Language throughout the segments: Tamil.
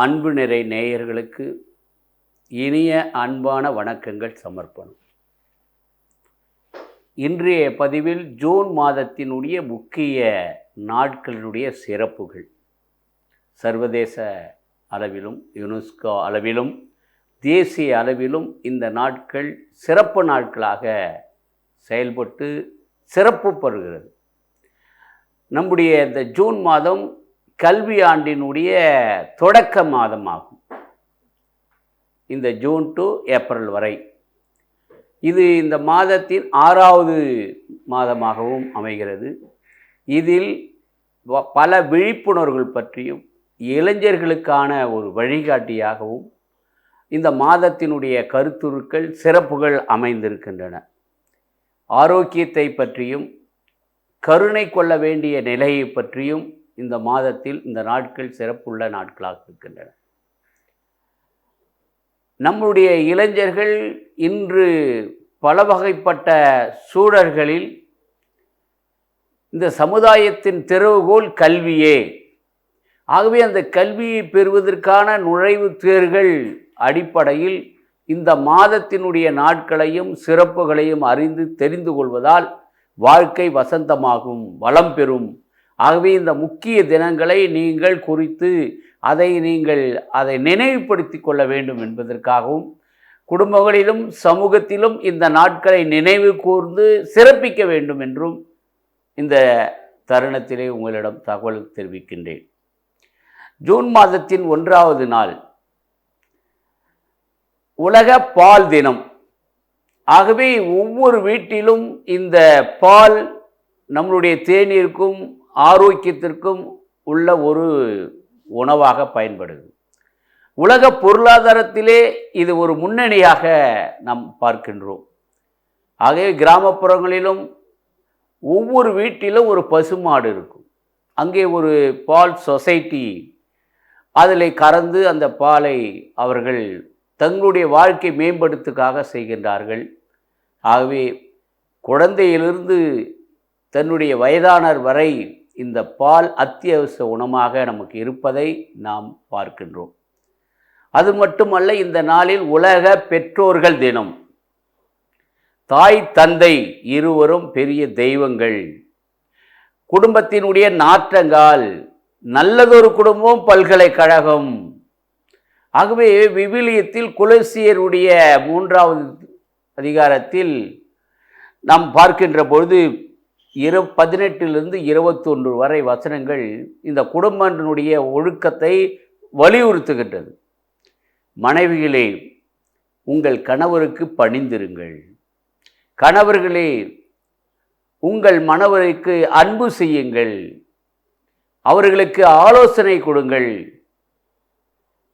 அன்பு நிறை நேயர்களுக்கு இனிய அன்பான வணக்கங்கள் சமர்ப்பணம். இன்றைய பதிவில் ஜூன் மாதத்தினுடைய முக்கிய நாட்களினுடைய சிறப்புகள். சர்வதேச அளவிலும் யுனெஸ்கோ அளவிலும் தேசிய அளவிலும் இந்த நாட்கள் சிறப்பு நாட்களாக செயல்பட்டு சிறப்பு பெறுகிறது. நம்முடைய இந்த ஜூன் மாதம் கல்வி ஆண்டினுடைய தொடக்க மாதமாகும். இந்த ஜூன் டு ஏப்ரல் வரை. இது இந்த மாதத்தின் ஆறாவது மாதமாகவும் அமைகிறது. இதில் வ- பல விழிப்புணர்வுகள் பற்றியும் இளைஞர்களுக்கான ஒரு வழிகாட்டியாகவும் இந்த மாதத்தினுடைய கருத்துருக்கள் சிறப்புகள் அமைந்திருக்கின்றன. ஆரோக்கியத்தை பற்றியும் கருணை கொள்ள வேண்டிய நிலையை பற்றியும் இந்த மாதத்தில் இந்த நாட்கள் சிறப்புள்ள நாட்களாக இருக்கின்றன. நம்முடைய இளைஞர்கள் இன்று பல வகைப்பட்ட சூழல்களில் இந்த சமுதாயத்தின் திறவுகோல் கல்வியே. ஆகவே அந்த கல்வியை பெறுவதற்கான நுழைவுத் தேர்கள் அடிப்படையில் இந்த மாதத்தினுடைய நாட்களையும் சிறப்புகளையும் அறிந்து தெரிந்து கொள்வதால் வாழ்க்கை வசந்தமாகும் வளம் பெறும். ஆகவே இந்த முக்கிய தினங்களை நீங்கள் குறித்து அதை நீங்கள் அதை நினைவுபடுத்தி கொள்ள வேண்டும் என்பதற்காகவும் குடும்பங்களிலும் சமூகத்திலும் இந்த நாட்களை நினைவு கூர்ந்து சிறப்பிக்க வேண்டும் என்றும் இந்த தருணத்திலே உங்களிடம் தகவல் தெரிவிக்கின்றேன். ஜூன் மாதத்தின் ஒன்றாவது நாள். உலக பால் தினம். ஆகவே ஒவ்வொரு வீட்டிலும் இந்த பால் நம்மளுடைய தேநீருக்கும் ஆரோக்கியத்திற்கும் உள்ள ஒரு உணவாக பயன்படுது. உலக பொருளாதாரத்திலே இது ஒரு முன்னணியாக நாம் பார்க்கின்றோம். ஆகவே கிராமப்புறங்களிலும் ஒவ்வொரு வீட்டிலும் ஒரு பசுமாடு இருக்கும். அங்கே ஒரு பால் சொசைட்டி அதில் கறந்து அந்த பாலை அவர்கள் தங்களுடைய வாழ்க்கை மேம்படுத்துக்காக செய்கின்றார்கள். ஆகவே குழந்தையிலிருந்து தன்னுடைய வயதானர் வரை இந்த பால் அத்தியாவசிய உணமாக நமக்கு இருப்பதை நாம் பார்க்கின்றோம். அது மட்டுமல்ல இந்த நாளில் உலக பெற்றோர்கள் தினம். தாய் தந்தை இருவரும் பெரிய தெய்வங்கள். குடும்பத்தினுடைய நாற்றங்கால் நல்லதொரு குடும்பம் பல்கலைக்கழகம். ஆகவே விவிலியத்தில் குலசியருடைய மூன்றாவது அதிகாரத்தில் நாம் பார்க்கின்ற பொழுது இரு பதினெட்டிலிருந்து இருபத்தொன்று வரை வசனங்கள் இந்த குடும்பத்தினுடைய ஒழுக்கத்தை வலியுறுத்துகின்றது. மனைவிகளே உங்கள் கணவருக்கு பணிந்திருங்கள். கணவர்களே உங்கள் மணவருக்கு அன்பு செய்யுங்கள். அவர்களுக்கு ஆலோசனை கொடுங்கள்.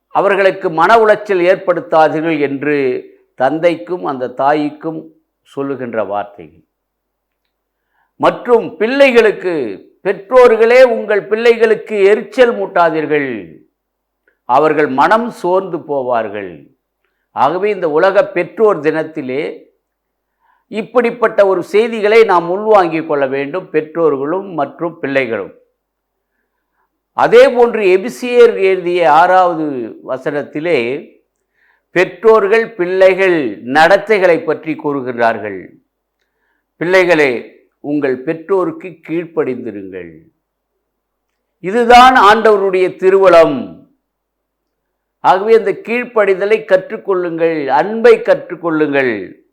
அவர்களுக்கு மன உளைச்சல் ஏற்படுத்தாதீர்கள் என்று தந்தைக்கும் அந்த தாய்க்கும் சொல்லுகின்ற வார்த்தைகள். மற்றும் பிள்ளைகளுக்கு பெற்றோர்களே உங்கள் பிள்ளைகளுக்கு எரிச்சல் மூட்டாதீர்கள். அவர்கள் மனம் சோர்ந்து போவார்கள். ஆகவே இந்த உலக பெற்றோர் தினத்திலே இப்படிப்பட்ட ஒரு செய்திகளை நாம் உள்வாங்கிக் கொள்ள வேண்டும் பெற்றோர்களும் மற்றும் பிள்ளைகளும். அதே போன்று எபிசியர் எழுதிய ஆறாவது வசனத்திலே பெற்றோர்கள் பிள்ளைகள் நடத்தைகளை பற்றி கூறுகிறார்கள் பிள்ளைகளே உங்கள் பெற்றோருக்கு கீழ்ப்படிந்திருங்கள். இதுதான் ஆண்டவருடைய திருவளம் ஆகவே அந்த கீழ்ப்படிதலை கற்றுக்கொள்ளுங்கள் அன்பை கற்றுக்கொள்ளுங்கள்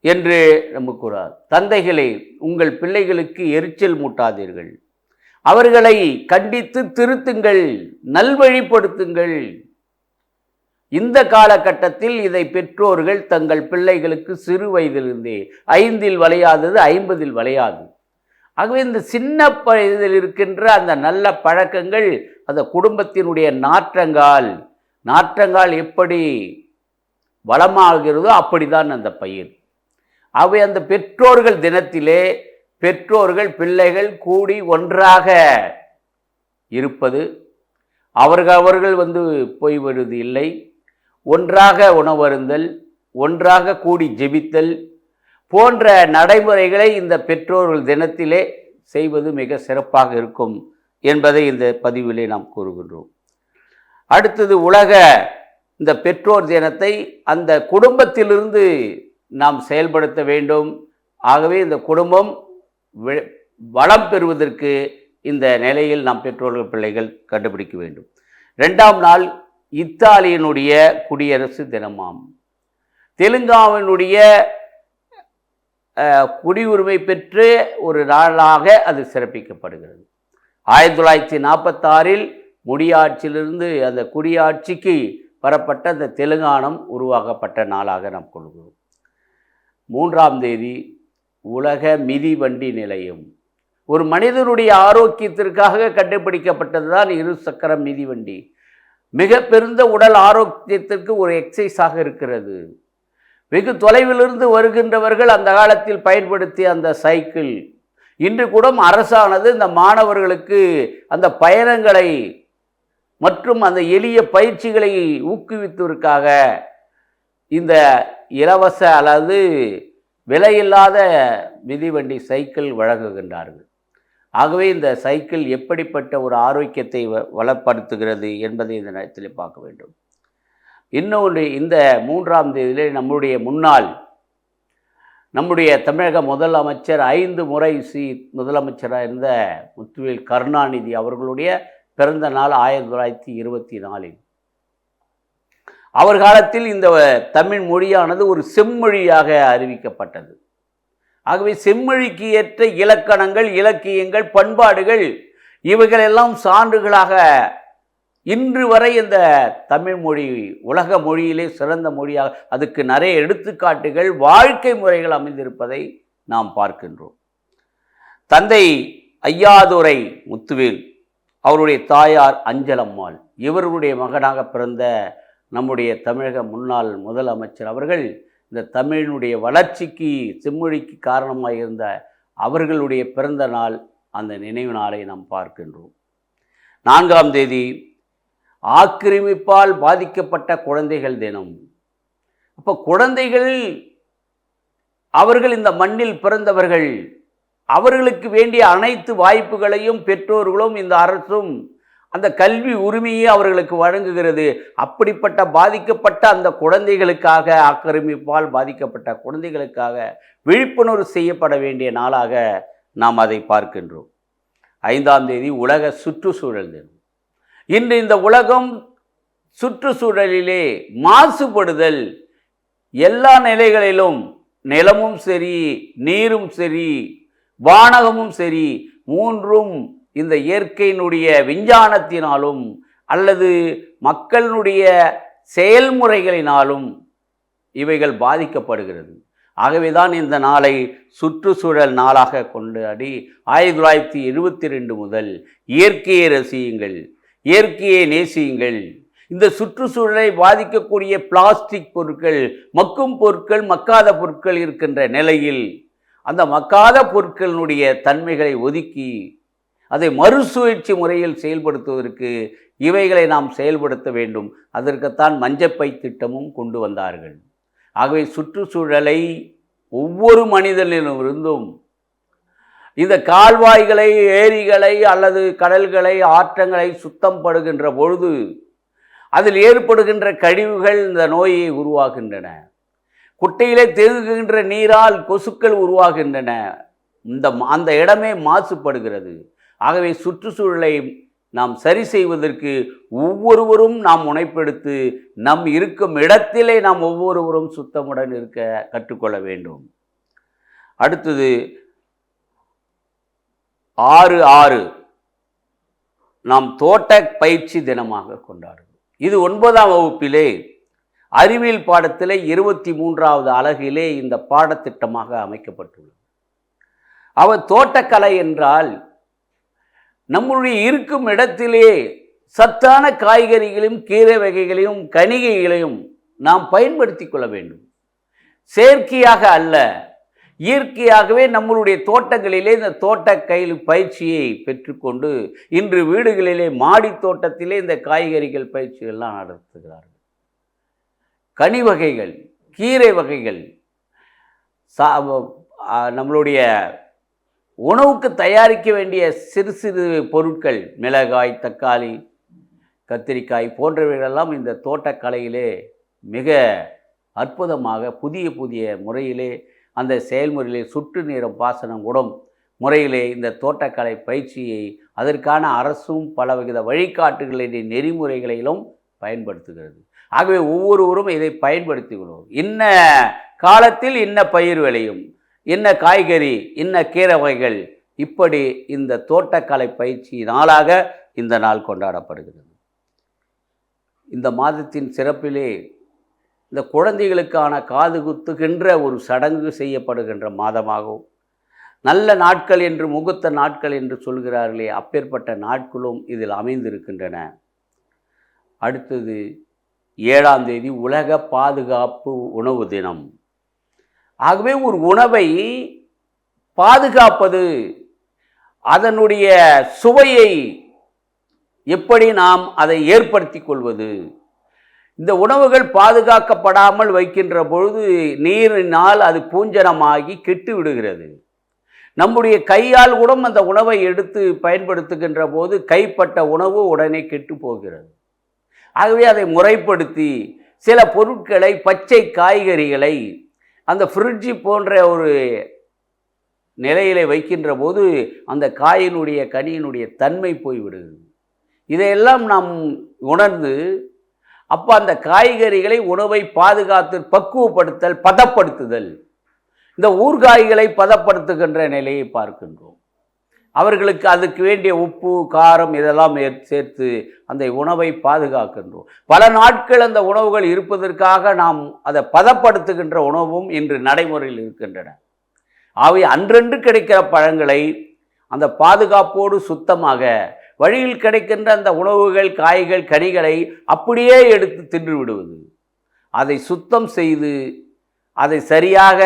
என்று நம்ம கூறார். தந்தைகளே உங்கள் பிள்ளைகளுக்கு எரிச்சல் மூட்டாதீர்கள். அவர்களை கண்டித்து திருத்துங்கள் நல்வழிப்படுத்துங்கள். இந்த காலகட்டத்தில் இதை பெற்றோர்கள் தங்கள் பிள்ளைகளுக்கு சிறு வயதிலிருந்தே ஐந்தில் வளையாதது ஐம்பதில் வளையாது. ஆகவே இந்த சின்ன வயதில் இருக்கின்ற அந்த நல்ல பழக்கங்கள் அந்த குடும்பத்தினுடைய நாற்றங்கால் நாற்றங்கால் எப்படி வளமாகிறதோ அப்படிதான் அந்த பயிர். அவை அந்த பெற்றோர்கள் தினத்திலே பெற்றோர்கள் பிள்ளைகள் கூடி ஒன்றாக இருப்பது அவர்கள் அவர்கள் வந்து போய் வருவது இல்லை. ஒன்றாக உணவருந்தல் ஒன்றாக கூடி ஜெபித்தல் போன்ற நடைமுறைகளை இந்த பெற்றோர்கள் தினத்திலே செய்வது மிக சிறப்பாக இருக்கும் என்பதை இந்த பதிவிலே நாம் கூறுகின்றோம். அடுத்தது உலக இந்த பெற்றோர் தினத்தை அந்த குடும்பத்திலிருந்து நாம் செயல்படுத்த வேண்டும். ஆகவே இந்த குடும்பம் வி- வளம் பெறுவதற்கு இந்த நிலையில் நாம் பெற்றோர்கள் பிள்ளைகள் கண்டுபிடிக்க வேண்டும். ரெண்டாம் நாள் இத்தாலியனுடைய குடியரசு தினமாம். தெலுங்காவினுடைய குடியுரிமை பெற்று ஒரு நாளாக அது சிறப்பிக்கப்படுகிறது. ஆயிரத்தி தொள்ளாயிரத்தி நாற்பத்தாறில் முடியாட்சியிலிருந்து அந்த குடியாட்சிக்கு வரப்பட்ட அந்த தெலுங்கானம் உருவாக்கப்பட்ட நாளாக நாம் கொள்கிறோம். மூன்றாம் தேதி உலக மிதிவண்டி நிலையம். ஒரு மனிதனுடைய ஆரோக்கியத்திற்காக கண்டுபிடிக்கப்பட்டது தான் இரு சக்கர மிதிவண்டி மிக பெருந்த உடல் ஆரோக்கியத்திற்கு ஒரு எக்ஸசைஸாக இருக்கிறது. வெகு தொலைவிலிருந்து வருகின்றவர்கள் அந்த காலத்தில் பயன்படுத்திய அந்த சைக்கிள் இன்று கூட அரசானது இந்த மாணவர்களுக்கு அந்த பயணங்களை மற்றும் அந்த எளிய பயிற்சிகளை ஊக்குவித்ததற்காக இந்த இலவச அல்லது விலையில்லாத மிதிவண்டி சைக்கிள் வழங்குகின்றார்கள். ஆகவே இந்த சைக்கிள் எப்படிப்பட்ட ஒரு ஆரோக்கியத்தை வ- வளப்படுத்துகிறது என்பதை இந்த நேரத்தில் பார்க்க வேண்டும். இன்னொன்று இந்த மூன்றாம் தேதியிலே நம்முடைய முன்னாள் நம்முடைய தமிழக முதலமைச்சர் ஐந்து முறை சி முதலமைச்சராக இருந்த முத்துவேல் கருணாநிதி அவர்களுடைய பிறந்த நாள் ஆயிரத்தி தொள்ளாயிரத்தி இருபத்தி நாலில். அவர் காலத்தில் இந்த தமிழ் மொழியானது ஒரு செம்மொழியாக அறிவிக்கப்பட்டது. ஆகவே செம்மொழிக்கு ஏற்ற இலக்கணங்கள் இலக்கியங்கள் பண்பாடுகள் இவைகளெல்லாம் சான்றுகளாக இன்று வரை இந்த தமிழ் மொழி உலக மொழியிலே சிறந்த மொழியாக அதுக்கு நிறைய எடுத்துக்காட்டுகள் வாழ்க்கை முறைகள் அமைந்திருப்பதை நாம் பார்க்கின்றோம். தந்தை ஐயாதுரை முத்துவேல் அவருடைய தாயார் அஞ்சலம்மாள் இவருடைய மகனாக பிறந்த நம்முடைய தமிழக முன்னாள் முதலமைச்சர் அவர்கள் இந்த தமிழினுடைய வளர்ச்சிக்கு செம்மொழிக்கு காரணமாக இருந்த அவர்களுடைய பிறந்த நாள் அந்த நினைவு நாளை நாம் பார்க்கின்றோம். நான்காம் தேதி ஆக்கிரமிப்பால் பாதிக்கப்பட்ட குழந்தைகள் தினம். அப்போ குழந்தைகள் அவர்கள் இந்த மண்ணில் பிறந்தவர்கள் அவர்களுக்கு வேண்டிய அனைத்து வாய்ப்புகளையும் பெற்றோர்களும் இந்த அரசும் அந்த கல்வி உரிமையை அவர்களுக்கு வழங்குகிறது. அப்படிப்பட்ட பாதிக்கப்பட்ட அந்த குழந்தைகளுக்காக ஆக்கிரமிப்பால் பாதிக்கப்பட்ட குழந்தைகளுக்காக விழிப்புணர்வு செய்யப்பட வேண்டிய நாளாக நாம் அதை பார்க்கின்றோம். ஐந்தாம் தேதி உலக சுற்றுச்சூழல் தினம். இன்று இந்த உலகம் சுற்றுச்சூழலிலே மாசுபடுதல். எல்லா நிலைகளிலும் நிலமும் சரி நீரும் சரி வானகமும் சரி மூன்றும் இந்த இயற்கையினுடைய விஞ்ஞானத்தினாலும் அல்லது மக்களினுடைய செயல்முறைகளினாலும் இவைகள் பாதிக்கப்படுகிறது. ஆகவேதான் இந்த நாளை சுற்றுச்சூழல் நாளாக கொண்டாடி ஆயிரத்தி தொள்ளாயிரத்தி எழுபத்தி ரெண்டு முதல் இயற்கையை ரசியுங்கள் இயற்கையை நேசியுங்கள். இந்த சுற்றுச்சூழலை பாதிக்கக்கூடிய பிளாஸ்டிக் பொருட்கள் மக்கும் பொருட்கள் மக்காத பொருட்கள் இருக்கின்ற நிலையில் அந்த மக்காத பொருட்களினுடைய தன்மைகளை ஒதுக்கி அதை மறுசுழற்சி முறையில் செயல்படுத்துவதற்கு இவைகளை நாம் செயல்படுத்த வேண்டும். அதற்குத்தான் மஞ்சப்பை திட்டமும் கொண்டு வந்தார்கள். ஆகவே சுற்றுச்சூழலை ஒவ்வொரு மனிதனிலிருந்தும் இந்த கால்வாய்களை ஏரிகளை அல்லது கடல்களை ஆற்றங்களை சுத்தம் படுகின்ற பொழுது அதில் ஏற்படுகின்ற கழிவுகள் இந்த நோயை உருவாகின்றன குட்டையிலே தேங்குகின்ற நீரால் கொசுக்கள் உருவாகின்றன. இந்த அந்த இடமே மாசுபடுகிறது. ஆகவே சுற்றுச்சூழலை நாம் சரி செய்வதற்கு ஒவ்வொருவரும் நாம் முனைப்பெடுத்து நம் இருக்கும் இடத்திலே நாம் ஒவ்வொருவரும் சுத்தமுடன் இருக்க கற்றுக்கொள்ள வேண்டும். அடுத்தது ஆறு ஆறு. நாம் தோட்ட பயிற்சி தினமாக கொண்டாடுவோம். இது ஒன்பதாம் வகுப்பிலே அறிவியல் பாடத்திலே இருபத்தி மூன்றாவது அலகிலே இந்த பாடத்திட்டமாக அமைக்கப்பட்டுள்ளது. அவர் தோட்டக்கலை என்றால் நம்முடைய இருக்கும் இடத்திலே சத்தான காய்கறிகளையும் கீரை வகைகளையும் கனிகைகளையும் நாம் பயன்படுத்தி கொள்ள வேண்டும். செயற்கையாக அல்ல இயற்கையாகவே நம்மளுடைய தோட்டங்களிலே இந்த தோட்ட கையில் பயிற்சியை பெற்றுக்கொண்டு இன்று வீடுகளிலே மாடி தோட்டத்திலே இந்த காய்கறிகள் பயிற்சிகள்லாம் நடத்துகிறார்கள். கனி வகைகள் கீரை வகைகள் சா நம்மளுடைய உணவுக்கு தயாரிக்க வேண்டிய சிறு சிறு பொருட்கள் மிளகாய் தக்காளி கத்திரிக்காய் போன்றவைகளெல்லாம் இந்த தோட்டக்கலையிலே மிக அற்புதமாக புதிய புதிய முறையிலே அந்த செயல்முறையிலே சுற்று நீரம் பாசனம் குடம் முறையிலே இந்த தோட்டக்கலை பயிற்சியை அதற்கான அரசும் பலவித வழிகாட்டுகளின் நெறிமுறைகளிலும் பயன்படுத்துகிறது. ஆகவே ஒவ்வொருவரும் இதை பயன்படுத்திக்கிறோம் இன்ன காலத்தில் இன்ன பயிர் விளையும். என்ன காய்கறி இன்ன கீரை வகைகள் இப்படி இந்த தோட்டக்கலை பயிற்சி நாளாக இந்த நாள் கொண்டாடப்படுகிறது. இந்த மாதத்தின் சிறப்பிலே இந்த குழந்தைகளுக்கான காது குத்துகின்ற ஒரு சடங்கு செய்யப்படுகின்ற மாதமாகவும் நல்ல நாட்கள் என்று முகூர்த்த நாட்கள் என்று சொல்கிறார்களே அப்பேற்பட்ட நாட்களும் இதில் அமைந்திருக்கின்றன. அடுத்தது ஏழாம் தேதி உலக பாதுகாப்பு உணவு தினம். ஆகவே ஒரு உணவை பாதுகாப்பது அதனுடைய சுவையை எப்படி நாம் அதை ஏற்படுத்தி கொள்வது? இந்த உணவுகள் பாதுகாக்கப்படாமல் வைக்கின்ற பொழுது நீரினால் அது பூஞ்சனமாகி கெட்டு விடுகிறது. நம்முடைய கையால் கூட அந்த உணவை எடுத்து பயன்படுத்துகின்ற போது கைப்பட்ட உணவு உடனே கெட்டு போகிறது. ஆகவே அதை முறைப்படுத்தி சில பொருட்களை பச்சை காய்கறிகளை அந்த ஃப்ரிட்ஜு போன்ற ஒரு நிலையிலே வைக்கின்ற போது அந்த காயினுடைய கனியினுடைய தன்மை போய்விடுகிறது இதையெல்லாம் நாம் உணர்ந்து அப்போ அந்த காய்கறிகளை உணவை பாதுகாத்து பக்குவப்படுத்தல் பதப்படுத்துதல். இந்த ஊர்காய்களை பதப்படுத்துகின்ற நிலையை பார்க்கின்றோம். அவர்களுக்கு அதுக்கு வேண்டிய உப்பு காரம் இதெல்லாம் சேர்த்து அந்த உணவை பாதுகாக்கின்றோம். பல நாட்கள் அந்த உணவுகள் இருப்பதற்காக நாம் அதை பதப்படுத்துகின்ற உணவும் இன்று நடைமுறையில் இருக்கின்றன. ஆகவே அன்றன்று கிடைக்கிற பழங்களை அந்த பாதுகாப்போடு சுத்தமாக வழியில் கிடைக்கின்ற அந்த உணவுகள் காய்கள் கனிகளை அப்படியே எடுத்து தின்று விடுவது. அதை சுத்தம் செய்து அதை சரியாக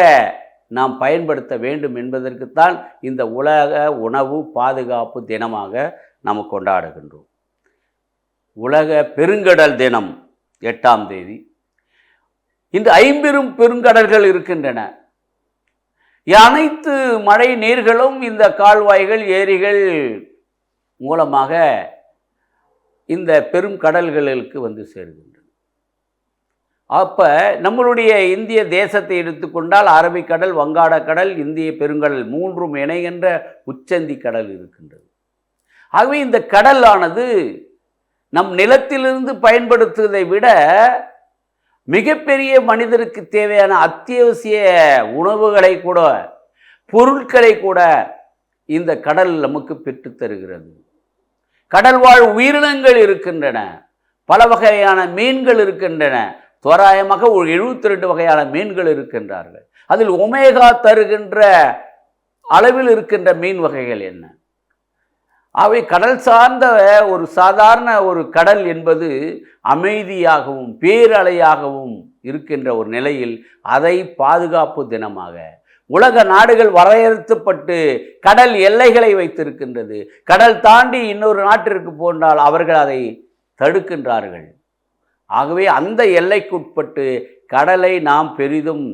நாம் பயன்படுத்த வேண்டும் என்பதற்குத்தான் இந்த உலக உணவு பாதுகாப்பு தினமாக நாம் கொண்டாடுகின்றோம். உலக பெருங்கடல் தினம் எட்டாம் தேதி. இன்று ஐம்பெரும் பெருங்கடல்கள் இருக்கின்றன. அனைத்து மழை நீர்களும் இந்த கால்வாய்கள் ஏரிகள் மூலமாக இந்த பெரும் கடல்களுக்கு வந்து சேருகின்றன. அப்போ நம்மளுடைய இந்திய தேசத்தை எடுத்துக்கொண்டால் அரபிக்கடல் வங்காளக்கடல் இந்திய பெருங்கடல் மூன்றும் இணைகின்ற உச்சந்தி கடல் இருக்கின்றது. ஆகவே இந்த கடலானது நம் நிலத்திலிருந்து பயன்படுத்துவதை விட மிகப்பெரிய மனிதருக்கு தேவையான அத்தியாவசிய உணவுகளை கூட பொருட்களை கூட இந்த கடல் நமக்கு பெற்றுத் தருகிறது. கடல்வாழ் உயிரினங்கள் இருக்கின்றன பல வகையான மீன்கள் இருக்கின்றன தோராயமாக ஒரு எழுபத்தி ரெண்டு வகையான மீன்கள் இருக்கின்றார்கள். அதில் ஒமேகா தருகின்ற அளவில் இருக்கின்ற மீன் வகைகள் என்ன? அவை கடல் சார்ந்த ஒரு சாதாரண ஒரு கடல் என்பது அமைதியாகவும் பேரலையாகவும் இருக்கின்ற ஒரு நிலையில் அதை பாதுகாப்பு தினமாக. உலக நாடுகள் வரையறுத்துப்பட்டு கடல் எல்லைகளை வைத்திருக்கின்றது. கடல் தாண்டி இன்னொரு நாட்டிற்கு போன்றால் அவர்கள் அதை தடுக்கின்றார்கள். ஆகவே அந்த எல்லைக்குட்பட்டு கடலை நாம் பெரிதும்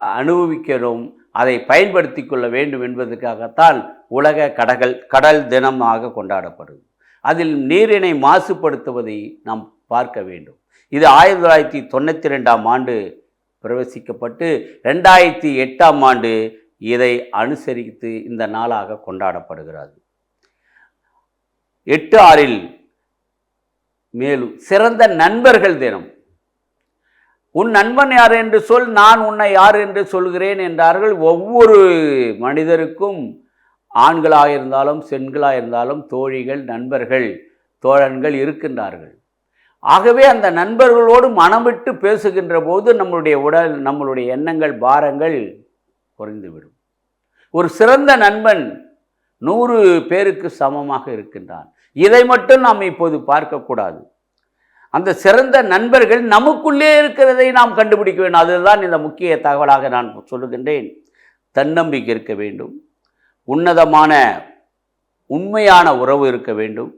அனுபவிக்கிறோம். அதை பயன்படுத்தி கொள்ள வேண்டும் என்பதற்காகத்தான் உலக கடகள் கடல் தினமாக கொண்டாடப்படுது. அதில் நீரினை மாசுபடுத்துவதை நாம் பார்க்க வேண்டும். இது ஆயிரத்தி தொள்ளாயிரத்தி தொண்ணூற்றி ரெண்டாம் ஆண்டு பிரவேசிக்கப்பட்டு ரெண்டாயிரத்தி எட்டாம் ஆண்டு இதை அனுசரித்து இந்த நாளாக கொண்டாடப்படுகிறது. எட்டு ஆறில் மேலும் சிறந்த நண்பர்கள் தினம். உன் நண்பன் யார் என்று சொல் நான் உன்னை யார் என்று சொல்கிறேன் என்றார்கள் ஒவ்வொரு மனிதருக்கும். ஆண்களாக இருந்தாலும் பெண்களாக இருந்தாலும் தோழிகள் நண்பர்கள் தோழன்கள் இருக்கின்றார்கள். ஆகவே அந்த நண்பர்களோடு மனம் விட்டு பேசுகின்ற போது நம்மளுடைய உடல் நம்மளுடைய எண்ணங்கள் பாரங்கள் குறைந்துவிடும். ஒரு சிறந்த நண்பன் நூறு பேருக்கு சமமாக இருக்கின்றான். இதை மட்டும் நாம் இப்போது பார்க்கக்கூடாது. அந்த சிறந்த நண்பர்கள் நமக்குள்ளே இருக்கிறதை நாம் கண்டுபிடிக்க வேண்டும். அதுதான் இந்த முக்கிய தகவலாக நான் சொல்லுகின்றேன். தன்னம்பிக்கை இருக்க வேண்டும். உன்னதமான உண்மையான உறவு இருக்க வேண்டும்.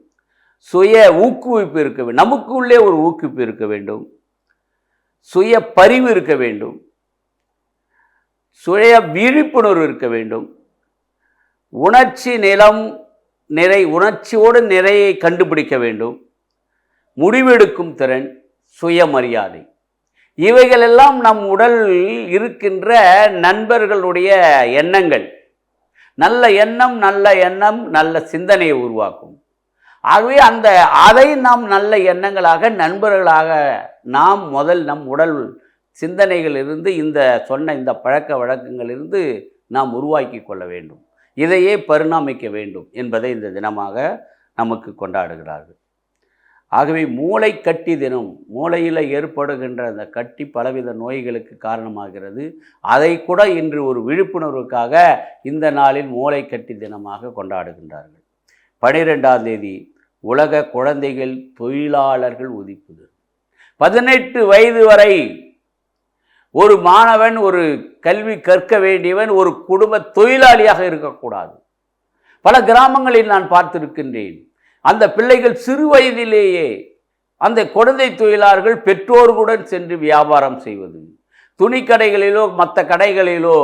சுய ஊக்குவிப்பு இருக்க வேண்டும். நமக்குள்ளே ஒரு ஊக்குவிப்பு இருக்க வேண்டும். சுய பரிவு இருக்க வேண்டும். சுய விழிப்புணர்வு இருக்க வேண்டும். உணர்ச்சி நிலம் நிறை உணர்ச்சியோடு நிறையை கண்டுபிடிக்க வேண்டும். முடிவெடுக்கும் திறன் சுயமரியாதை. இவைகளெல்லாம் நம் உடலில் இருக்கின்ற நண்பர்களுடைய எண்ணங்கள். நல்ல எண்ணம் நல்ல எண்ணம் நல்ல சிந்தனையை உருவாக்கும். ஆகவே அந்த அதை நாம் நல்ல எண்ணங்களாக நண்பர்களாக நாம் முதல் நம் உடல் சிந்தனைகளிலிருந்து இந்த சொன்ன இந்த பழக்க வழக்கங்களிலிருந்து நாம் உருவாக்கி கொள்ள வேண்டும். இதையே பரிணாமிக்க வேண்டும் என்பதை இந்த தினமாக நமக்கு கொண்டாடுகிறார்கள். ஆகவே மூளை கட்டி தினம் மூளையில் ஏற்படுகின்ற அந்த கட்டி பலவித நோய்களுக்கு காரணமாகிறது. அதை கூட இன்று ஒரு விழிப்புணர்வுக்காக இந்த நாளில் மூளை கட்டி தினமாக கொண்டாடுகின்றார்கள். பனிரெண்டாம் தேதி உலக குழந்தைகள் தொழிலாளர்கள் உதிப்புது பதினெட்டு வயது வரை ஒரு மாணவன் ஒரு கல்வி கற்க வேண்டியவன் ஒரு குடும்ப தொழிலாளியாக இருக்கக்கூடாது. பல கிராமங்களில் நான் பார்த்திருக்கின்றேன். அந்த பிள்ளைகள் சிறு வயதிலேயே அந்த குழந்தை தொழிலாளர்கள் பெற்றோர்களுடன் சென்று வியாபாரம் செய்வது துணிக்கடைகளிலோ மற்ற கடைகளிலோ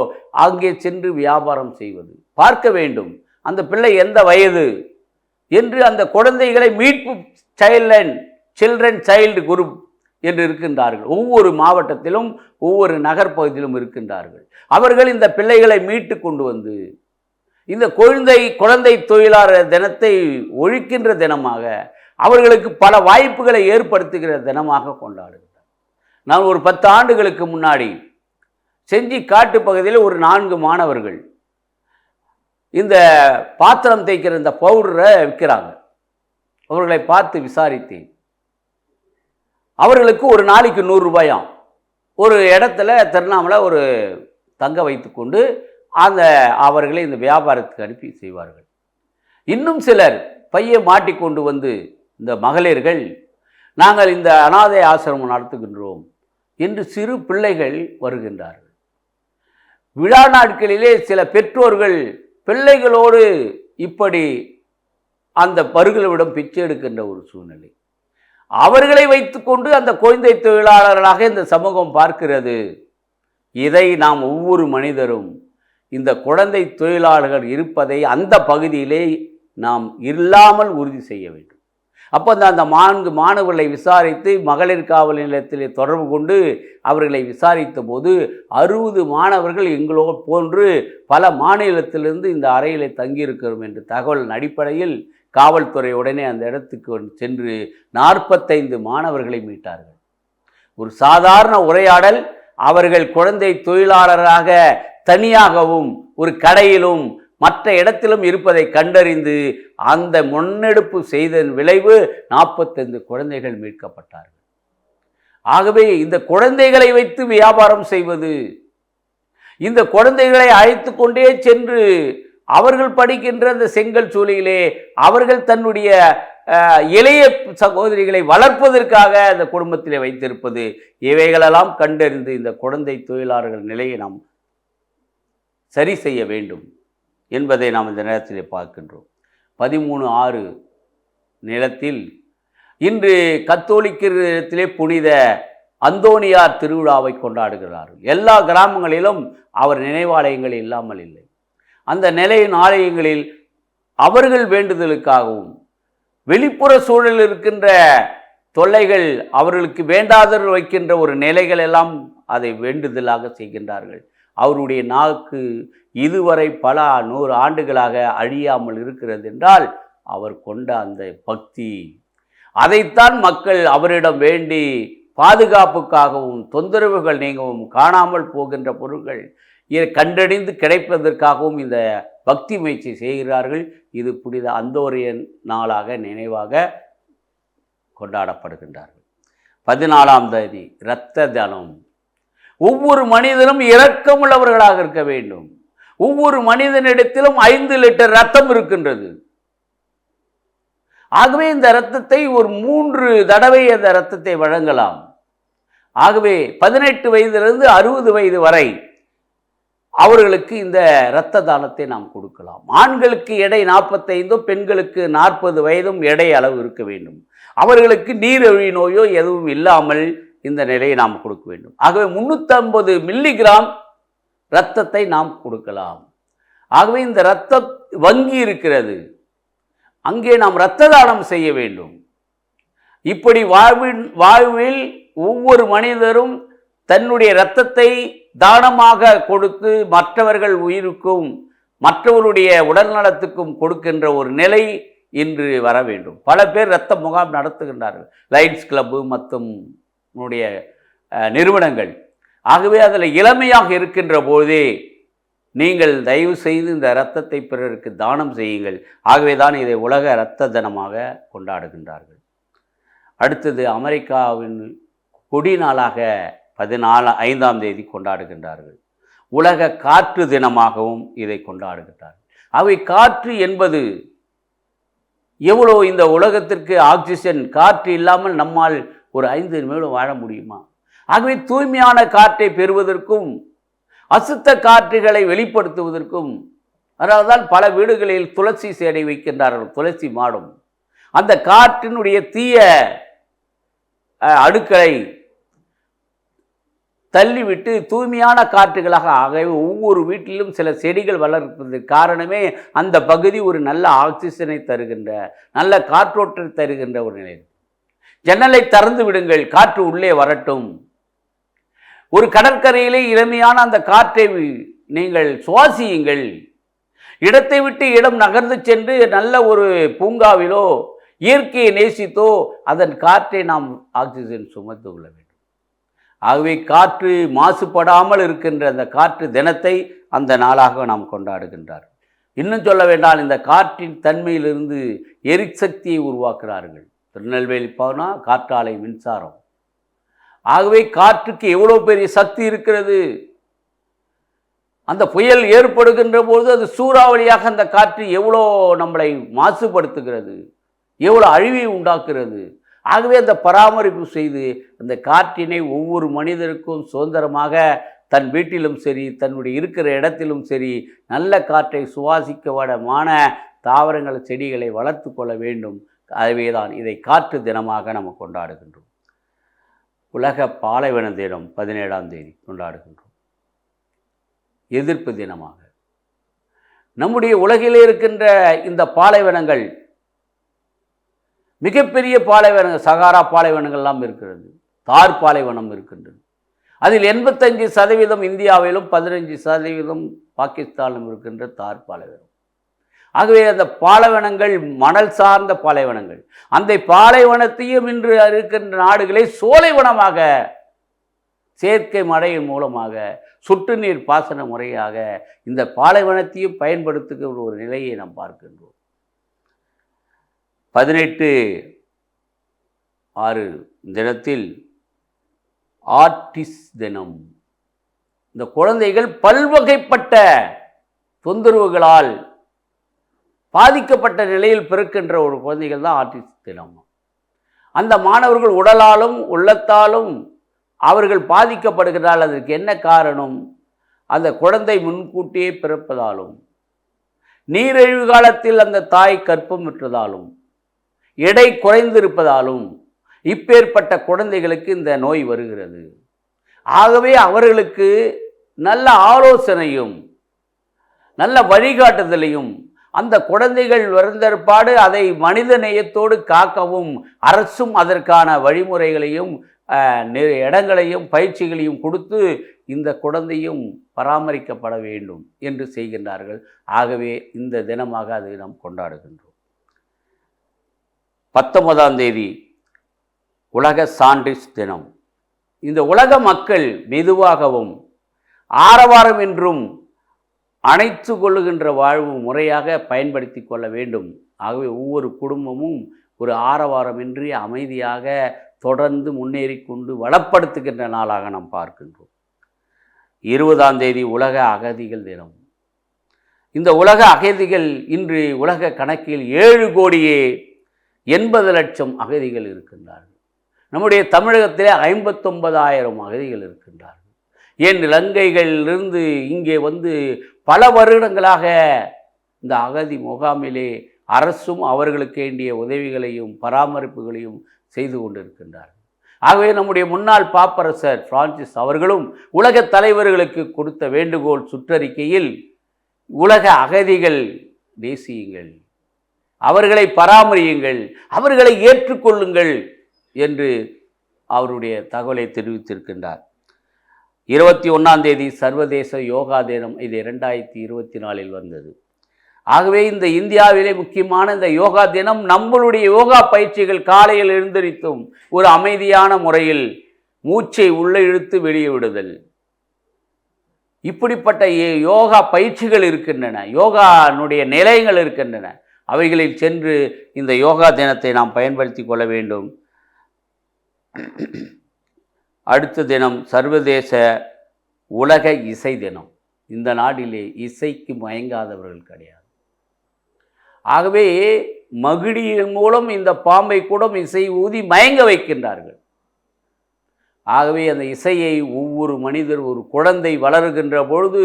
அங்கே சென்று வியாபாரம் செய்வது பார்க்க வேண்டும். அந்த பிள்ளை எந்த வயது என்று அந்த குழந்தைகளை மீட்பு சைல்ட்லைன் சில்ட்ரன் சைல்டு குரூப் என்று இருக்கின்றார்கள். ஒவ்வொரு மாவட்டத்திலும் ஒவ்வொரு நகர்ப்பகுதியிலும் இருக்கின்றார்கள். அவர்கள் இந்த பிள்ளைகளை மீட்டு கொண்டு வந்து இந்த குழந்தை குழந்தை தொழிலாளர் தினத்தை ஒழிக்கின்ற தினமாக அவர்களுக்கு பல வாய்ப்புகளை ஏற்படுத்துகிற தினமாக கொண்டாடுகிறார் நான் ஒரு பத்து ஆண்டுகளுக்கு முன்னாடி செஞ்சி காட்டு பகுதியில் ஒரு நான்கு மாணவர்கள் இந்த பாத்திரம் தேய்க்கிற இந்த பவுடரை விற்கிறாங்க. அவர்களை பார்த்து விசாரித்தேன். அவர்களுக்கு ஒரு நாளைக்கு நூறுரூபாயாம் ஒரு இடத்துல திருவண்ணாமலை ஒரு தங்க வைத்துக்கொண்டு அந்த அவர்களை இந்த வியாபாரத்துக்கு அனுப்பி செய்வார்கள். இன்னும் சிலர் பையை மாட்டிக்கொண்டு வந்து இந்த மகளிர்கள் நாங்கள் இந்த அனாதை ஆசிரமம் நடத்துகின்றோம் என்று சிறு பிள்ளைகள் வருகின்றார்கள். விழா நாட்களிலே சில பெற்றோர்கள் பிள்ளைகளோடு இப்படி அந்த பருகளிடம் பிச்சை எடுக்கின்ற ஒரு சூழ்நிலை. அவர்களை வைத்துக்கொண்டு அந்த குழந்தை தொழிலாளர்களாக இந்த சமூகம் பார்க்கிறது. இதை நாம் ஒவ்வொரு மனிதரும் இந்த குழந்தை தொழிலாளர்கள் இருப்பதை அந்த பகுதியிலே நாம் இல்லாமல் உறுதி செய்ய வேண்டும். அப்போ அந்த அந்த நான்கு மாணவர்களை விசாரித்து மகளிர் காவல் நிலையத்திலே தொடர்பு கொண்டு அவர்களை விசாரித்த போது அறுபது மாணவர்கள் எங்களோ போன்று பல மாநிலத்திலிருந்து இந்த அறையிலே தங்கியிருக்கிறோம் என்று தகவல் அடிப்படையில் காவல்துறை உடனே அந்த இடத்துக்கு சென்று நாற்பத்தைந்து மாணவர்களை மீட்டார்கள். ஒரு சாதாரண உரையாடல் அவர்கள் குழந்தை தொழிலாளராக தனியாகவும் ஒரு கடையிலும் மற்ற இடத்திலும் இருப்பதை கண்டறிந்து அந்த முன்னெடுப்பு செய்தன் விளைவு நாற்பத்தைந்து குழந்தைகள் மீட்கப்பட்டார்கள். ஆகவே இந்த குழந்தைகளை வைத்து வியாபாரம் செய்வது இந்த குழந்தைகளை அழைத்து கொண்டே சென்று அவர்கள் படிக்கின்ற அந்த செங்கல் சூளையிலே அவர்கள் தன்னுடைய இளைய சகோதரிகளை வளர்ப்பதற்காக அந்த குடும்பத்திலே வைத்திருப்பது. இவைகளெல்லாம் கண்டறிந்து இந்த குழந்தை தொழிலாளர்கள் நிலையை நாம் சரி செய்ய வேண்டும் என்பதை நாம் இந்த நேரத்தில் பார்க்கின்றோம். பதிமூணு ஆறு நிலத்தில் இன்று கத்தோலிக்கத்திலே புனித அந்தோனியார் திருவிழாவை கொண்டாடுகிறார்கள். எல்லா கிராமங்களிலும் அவர் நினைவாலயங்கள் இல்லாமல் இல்லை. அந்த நிலையின் ஆலயங்களில் அவர்கள் வேண்டுதலுக்காகவும் வெளிப்புற சூழலில் இருக்கின்ற தொல்லைகள் அவர்களுக்கு வேண்டாதவர் வைக்கின்ற ஒரு நிலைகள் எல்லாம் அதை வேண்டுதலாக செய்கின்றார்கள். அவருடைய நாக்கு இதுவரை பல நூறு ஆண்டுகளாக அழியாமல் இருக்கிறது என்றால் அவர் கொண்ட அந்த பக்தி அதைத்தான் மக்கள் அவரிடம் வேண்டி பாதுகாப்புக்காகவும் தொந்தரவுகள் நீங்கவும் காணாமல் போகின்ற பொருட்கள் இதை கண்டறிந்து கிடைப்பதற்காகவும் இந்த பக்தி முயற்சி செய்கிறார்கள். இது புனித அந்தோரியன் நாளாக நினைவாக கொண்டாடப்படுகின்றார்கள். பதினாலாம் தேதி இரத்த தானம் ஒவ்வொரு மனிதனும் இரக்கமுள்ளவர்களாக இருக்க வேண்டும். ஒவ்வொரு மனிதனிடத்திலும் ஐந்து லிட்டர் ரத்தம் இருக்கின்றது. ஆகவே இந்த ரத்தத்தை ஒரு மூன்று தடவை அந்த ரத்தத்தை வழங்கலாம். ஆகவே பதினெட்டு வயதிலிருந்து அறுபது வயது வரை அவர்களுக்கு இந்த இரத்த தானத்தை நாம் கொடுக்கலாம். ஆண்களுக்கு எடை நாற்பத்தைந்தும் பெண்களுக்கு நாற்பது வயதும் எடை அளவு இருக்க வேண்டும். அவர்களுக்கு நீரிழிவு நோயோ எதுவும் இல்லாமல் இந்த நிலையை நாம் கொடுக்க வேண்டும். ஆகவே முந்நூற்றம்பது மில்லிகிராம் இரத்தத்தை நாம் கொடுக்கலாம். ஆகவே இந்த இரத்த வங்கி இருக்கிறது. அங்கே நாம் இரத்த தானம் செய்ய வேண்டும். இப்படி வாழ்வின் வாழ்வில் ஒவ்வொரு மனிதரும் தன்னுடைய இரத்தத்தை தானமாக கொடுத்து மற்றவர்கள் உயிருக்கும் மற்றவருடைய உடல்நலத்துக்கும் கொடுக்கின்ற ஒரு நிலை இன்று வர வேண்டும். பல பேர் இரத்த முகாம் நடத்துகின்றார்கள். லைட்ஸ் கிளப்பு மற்றும் நிறுவனங்கள். ஆகவே அதில் இளமையாக இருக்கின்ற போதே நீங்கள் தயவு செய்து இந்த இரத்தத்தை பிறருக்கு தானம் செய்யுங்கள். ஆகவே தான் இதை உலக இரத்த தினமாக கொண்டாடுகின்றார்கள். அடுத்தது அமெரிக்காவின் கொடி நாளாக பதினாலு ஐந்தாம் தேதி கொண்டாடுகின்றார்கள். உலக காற்று தினமாகவும் இதை கொண்டாடுகின்றார்கள். அவை காற்று என்பது எவ்வளோ இந்த உலகத்திற்கு ஆக்சிஜன்? காற்று இல்லாமல் நம்மால் ஒரு ஐந்து நிமிடம் வாழ முடியுமா? ஆகவே தூய்மையான காற்றை பெறுவதற்கும் அசுத்த காற்றுகளை வெளிப்படுத்துவதற்கும் அதனால்தான் பல வீடுகளில் துளசி சேடை வைக்கின்றார்கள் துளசி மாடும். அந்த காற்றினுடைய தீய அடுக்களை தள்ளிவிட்டு தூய்மையான காற்றுகளாக ஆகவே ஒவ்வொரு வீட்டிலும் சில செடிகள் வளர்ப்பதற்கு காரணமே அந்த பகுதி ஒரு நல்ல ஆக்சிஜனை தருகின்ற நல்ல காற்றோற்றை தருகின்ற ஒரு நிலை. ஜன்னலை திறந்து விடுங்கள் காற்று உள்ளே வரட்டும். ஒரு கடற்கரையிலே இளமையான அந்த காற்றை நீங்கள் சுவாசியுங்கள். இடத்தை விட்டு இடம் நகர்ந்து சென்று நல்ல ஒரு பூங்காவிலோ இயற்கையை நேசித்தோ அதன் காற்றை நாம் ஆக்சிஜன் சுமந்து கொள்ள வேண்டும். ஆகவே காற்று மாசுபடாமல் இருக்கின்ற அந்த காற்று தினத்தை அந்த நாளாக நாம் கொண்டாடுகின்றார். இன்னும் சொல்ல வேண்டால் இந்த காற்றின் தன்மையிலிருந்து எரிசக்தியை உருவாக்குறார்கள் திருநெல்வேலி போனால் காற்றாலை மின்சாரம். ஆகவே காற்றுக்கு எவ்வளோ பெரிய சக்தி இருக்கிறது? அந்த புயல் ஏற்படுகின்ற போது அது சூறாவளியாக அந்த காற்று எவ்வளோ நம்மளை மாசுபடுத்துகிறது? எவ்வளோ அழிவை உண்டாக்குறது ஆகவே அந்த பராமரிப்பு செய்து அந்த காற்றினை ஒவ்வொரு மனிதருக்கும் சுதந்திரமாக தன் வீட்டிலும் சரி தன்னுடைய இருக்கிற இடத்திலும் சரி நல்ல காற்றை சுவாசிக்க வடமான தாவரங்கள் செடிகளை வளர்த்து கொள்ள வேண்டும். அதுவே தான் இதை காற்று தினமாக நம்ம கொண்டாடுகின்றோம். உலக பாலைவன தினம் பதினேழாம் தேதி கொண்டாடுகின்றோம். எதிர்ப்பு தினமாக. நம்முடைய உலகிலே இருக்கின்ற இந்த பாலைவனங்கள் மிகப்பெரிய பாலைவனங்கள் சகாரா பாலைவனங்கள்லாம் இருக்கிறது. தார் பாலைவனம் இருக்கின்றது. அதில் எண்பத்தஞ்சு சதவீதம் இந்தியாவிலும் பதினஞ்சு சதவீதம் பாகிஸ்தானிலும் இருக்கின்ற தார் பாலைவனம். ஆகவே அந்த பாலைவனங்கள் மணல் சார்ந்த பாலைவனங்கள். அந்த பாலைவனத்தையும் இன்று இருக்கின்ற நாடுகளை சோலைவனமாக செயற்கை மழையின் மூலமாக சொட்டு நீர் பாசன முறையாக இந்த பாலைவனத்தையும் பயன்படுத்துகிற ஒரு நிலையை நாம் பார்க்கின்றோம். பதினெட்டு ஆறு தினத்தில் ஆர்டிஸ் தினம். இந்த குழந்தைகள் பல்வகைப்பட்ட தொந்தரவுகளால் பாதிக்கப்பட்ட நிலையில் பிறக்கின்ற ஒரு குழந்தைகள் தான் ஆர்டிஸ்ட் தினம். அந்த மாணவர்கள் உடலாலும் உள்ளத்தாலும் அவர்கள் பாதிக்கப்படுகிறதால் அதற்கு என்ன காரணம்? அந்த குழந்தை முன்கூட்டியே பிறப்பதாலும் நீரிழிவு காலத்தில் அந்த தாய் கற்பம் விற்றதாலும் எடை குறைந்திருப்பதாலும் இப்பேற்பட்ட குழந்தைகளுக்கு இந்த நோய் வருகிறது. ஆகவே அவர்களுக்கு நல்ல ஆலோசனையும் நல்ல வழிகாட்டுதலையும் அந்த குழந்தைகள் வருந்தற்பாடு அதை மனித நேயத்தோடு காக்கவும் அரசும் அதற்கான வழிமுறைகளையும் இடங்களையும் பயிற்சிகளையும் கொடுத்து இந்த குழந்தையும் பராமரிக்கப்பட வேண்டும் என்று செய்கின்றார்கள். ஆகவே இந்த தினமாக அதை நாம் கொண்டாடுகின்றோம். பத்தொன்பதாம் தேதி உலக சான்றிஸ் தினம். இந்த உலக மக்கள் மெதுவாகவும் ஆரவாரம் என்றும் அணைத்து கொள்ளுகின்ற வாழ்வு முறையாக பயன்படுத்தி கொள்ள வேண்டும். ஆகவே ஒவ்வொரு குடும்பமும் ஒரு ஆரவாரமின்றி அமைதியாக தொடர்ந்து முன்னேறி கொண்டு வளப்படுத்துகின்ற நாளாக நாம் பார்க்கின்றோம். இருபதாம் தேதி உலக அகதிகள் தினம். இந்த உலக அகதிகள் இன்று உலக கணக்கில் ஏழு கோடியே எண்பது லட்சம் அகதிகள் இருக்கின்றார்கள். நம்முடைய தமிழகத்திலே ஐம்பத்தொன்பதாயிரம் அகதிகள் இருக்கின்றார்கள். ஏன் இலங்கைகளிலிருந்து இங்கே வந்து பல வருடங்களாக இந்த அகதி முகாமிலே அரசும் அவர்களுக்கு வேண்டிய உதவிகளையும் பராமரிப்புகளையும் செய்து கொண்டிருக்கின்றார்கள். ஆகவே நம்முடைய முன்னாள் பாப்பரசர் பிரான்சிஸ் அவர்களும் உலக தலைவர்களுக்கு கொடுத்த வேண்டுகோள் சுற்றறிக்கையில் உலக அகதிகள் தேசியங்கள் அவர்களை பராமரியுங்கள் அவர்களை ஏற்றுக்கொள்ளுங்கள் என்று அவருடைய தகவலை தெரிவித்திருக்கின்றார். இருபத்தி ஒன்றாம் தேதி சர்வதேச யோகா தினம் இது இரண்டாயிரத்தி இருபத்தி நாலில் வந்தது. ஆகவே இந்த இந்தியாவிலே முக்கியமான இந்த யோகா தினம் நம்மளுடைய யோகா பயிற்சிகள் காலையில் எழுந்தரித்தும் ஒரு அமைதியான முறையில் மூச்சை உள்ளே இழுத்து வெளியே விடுதல். இப்படிப்பட்ட யோகா பயிற்சிகள் இருக்கின்றன யோகானுடைய நிலையங்கள் இருக்கின்றன. அவைகளில் சென்று இந்த யோகா தினத்தை நாம் பயன்படுத்தி கொள்ள வேண்டும். அடுத்த தினம் சர்வதேச உலக இசை தினம். இந்த நாட்டிலே இசைக்கு மயங்காதவர்கள் கிடையாது. ஆகவே மகிழியின் மூலம் இந்த பாம்பை கூட இசை ஊதி மயங்க வைக்கின்றார்கள். ஆகவே அந்த இசையை ஒவ்வொரு மனிதர் ஒரு குழந்தை வளருகின்ற பொழுது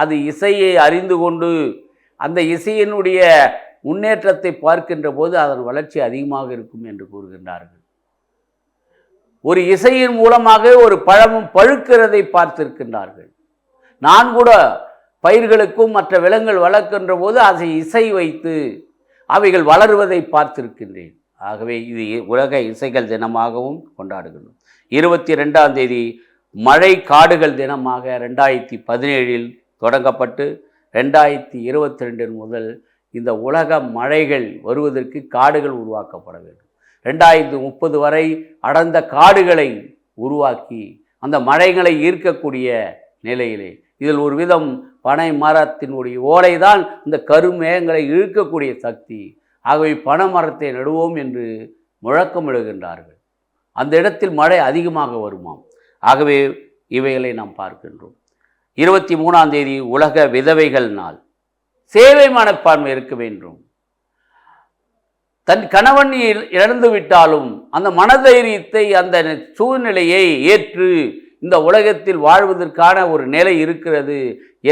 அது இசையை அறிந்து கொண்டு அந்த இசையினுடைய முன்னேற்றத்தை பார்க்கின்ற போது அதன் வளர்ச்சி அதிகமாக இருக்கும் என்று கூறுகின்றார்கள். ஒரு இசையின் மூலமாக ஒரு பழமும் பழுக்கிறதை பார்த்திருக்கின்றார்கள். நான் கூட பயிர்களுக்கும் மற்ற விலங்குகள் வளர்க்கின்ற போது அதை இசை வைத்து அவைகள் வளருவதை பார்த்திருக்கின்றேன். ஆகவே இது உலக இசைகள் தினமாகவும் கொண்டாடுகிறோம் இருபத்தி ரெண்டாம் தேதி மழை காடுகள் தினமாக ரெண்டாயிரத்தி பதினேழில் தொடங்கப்பட்டு ரெண்டாயிரத்தி இருபத்தி ரெண்டின் முதல் இந்த உலக மழைகள் வருவதற்கு காடுகள் உருவாக்கப்பட வேண்டும். ரெண்டாயிரத்து முப்பது வரை அடர்ந்த காடுகளை உருவாக்கி அந்த மழைகளை ஈர்க்கக்கூடிய நிலையிலே இதில் ஒரு விதம் பனை மரத்தினுடைய ஓலை தான் இந்த கருமேகங்களை இழுக்கக்கூடிய சக்தி. ஆகவே பனை மரத்தை நடுவோம் என்று முழக்கமிடுகின்றார்கள். அந்த இடத்தில் மழை அதிகமாக வருமாம். ஆகவே இவைகளை நாம் பார்க்கின்றோம். இருபத்தி மூணாம் தேதி உலக விதவைகள் நாள். சேவை மனப்பான்மை இருக்க வேண்டும். தன் கணவன் இழந்து விட்டாலும் அந்த மனதைரியத்தை அந்த சூழ்நிலையை ஏற்று இந்த உலகத்தில் வாழ்வதற்கான ஒரு நிலை இருக்கிறது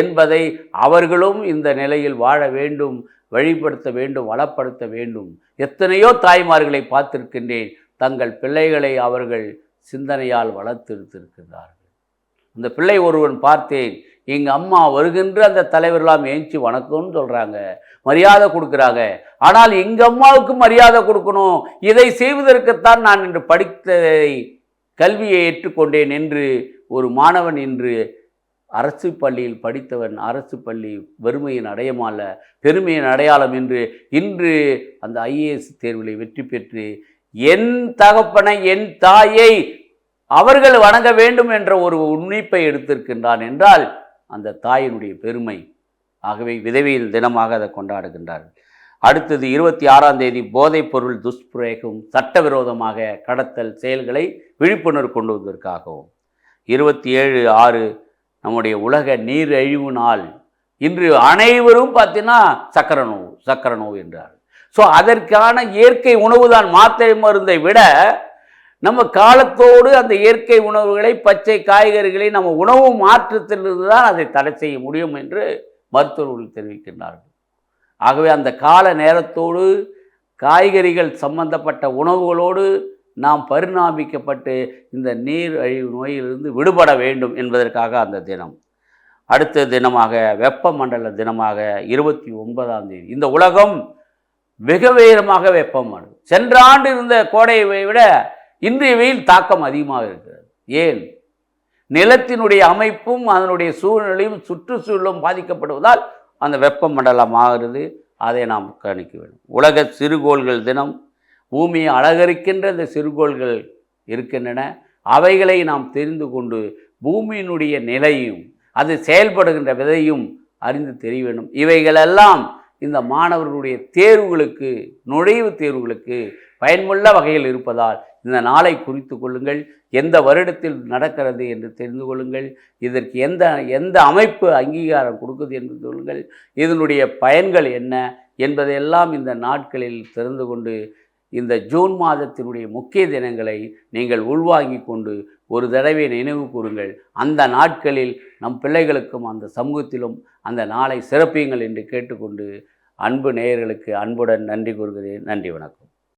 என்பதை அவர்களும் இந்த நிலையில் வாழ வேண்டும் வழிப்படுத்த வேண்டும் வளப்படுத்த வேண்டும். எத்தனையோ தாய்மார்களை பார்த்திருக்கின்றேன் தங்கள் பிள்ளைகளை அவர்கள் சிந்தனையால் வளர்த்தெடுத்திருக்கிறார்கள் அந்த பிள்ளை ஒருவன் பார்த்தேன் எங்கள் அம்மா வருகின்ற அந்த தலைவர்களாம் ஏஞ்சி வணக்கம்னு சொல்கிறாங்க மரியாதை கொடுக்குறாங்க. ஆனால் எங்கள் அம்மாவுக்கு மரியாதை கொடுக்கணும். இதை செய்வதற்குத்தான் நான் இன்று படித்ததை கல்வியை ஏற்றுக்கொண்டேன் என்று ஒரு மாணவன் இன்று அரசு பள்ளியில் படித்தவன் அரசு பள்ளி வறுமையின் அடையமால பெருமையின் அடையாளம் என்று இன்று அந்த ஐஏஎஸ் தேர்வில் வெற்றி பெற்று என் தகப்பனை என் தாயை அவர்கள் வணங்க வேண்டும் என்ற ஒரு உன்னிப்பை எடுத்திருக்கின்றான் என்றால் அந்த தாயினுடைய பெருமை ஆகவே விதவியில் தினமாக அதை கொண்டாடுகின்றார்கள். அடுத்தது இருபத்தி ஆறாம் தேதி போதைப் பொருள் துஷ்பிரயோகம் சட்டவிரோதமாக கடத்தல் செயல்களை விழிப்புணர்வு கொண்டு வந்ததற்காகவும் இருபத்தி ஏழு ஆறு நம்முடைய உலக நீர் அழிவு நாள் இன்று அனைவரும் பார்த்தீங்கன்னா சக்கர நோவு சக்கர நோவு என்றார் ஸோ அதற்கான இயற்கை உணவு தான் மாத்திரை மருந்தை விட நம்ம காலத்தோடு அந்த இயற்கை உணவுகளை பச்சை காய்கறிகளை நம்ம உணவு மாற்றத்திலிருந்து தான் அதை தடை செய்ய முடியும் என்று மருத்துவர்கள் தெரிவிக்கின்றார்கள். ஆகவே அந்த கால நேரத்தோடு காய்கறிகள் சம்பந்தப்பட்ட உணவுகளோடு நாம் பரிணாமிக்கப்பட்டு இந்த நீர் அழிவு நோயிலிருந்து விடுபட வேண்டும் என்பதற்காக அந்த தினம். அடுத்த தினமாக வெப்பமண்டல தினமாக இருபத்தி ஒன்பதாம் தேதி. இந்த உலகம் வெகு வேகமாக வெப்பமானது சென்ற ஆண்டு இருந்த கோடையை விட இன்றைய வெயில் தாக்கம் அதிகமாக இருக்கிறது. ஏன்? நிலத்தினுடைய அமைப்பும் அதனுடைய சூழ்நிலையும் சுற்றுச்சூழலும் பாதிக்கப்படுவதால் அந்த வெப்பமண்டலம் ஆகிறது. அதை நாம் கணிக்க வேண்டும். உலக சிறுகோள்கள் தினம் பூமியை அலங்கரிக்கின்ற இந்த சிறுகோள்கள் இருக்கின்றன. அவைகளை நாம் தெரிந்து கொண்டு பூமியினுடைய நிலையும் அது செயல்படுகின்ற விதையும் அறிந்து தெரிய வேண்டும். இவைகளெல்லாம் இந்த மாணவர்களுடைய தேர்வுகளுக்கு நுழைவுத் தேர்வுகளுக்கு பயனுள்ள வகையில் இருப்பதால் இந்த நாளை குறித்து கொள்ளுங்கள். எந்த வருடத்தில் நடக்கிறது என்று தெரிந்து கொள்ளுங்கள். இதற்கு எந்த எந்த அமைப்பு அங்கீகாரம் கொடுக்குது என்று சொல்லுங்கள். இதனுடைய பயன்கள் என்ன என்பதையெல்லாம் இந்த நாட்களில் தெரிந்து கொண்டு இந்த ஜூன் மாதத்தினுடைய முக்கிய தினங்களை நீங்கள் உள்வாங்கி கொண்டு ஒரு தடவை நினைவு கூறுங்கள். அந்த நாட்களில் நம் பிள்ளைகளுக்கும் அந்த சமூகத்திலும் அந்த நாளை சிறப்பியுங்கள் என்று கேட்டுக்கொண்டு அன்பு நேயர்களுக்கு அன்புடன் நன்றி கூறுகிறேன். நன்றி வணக்கம்.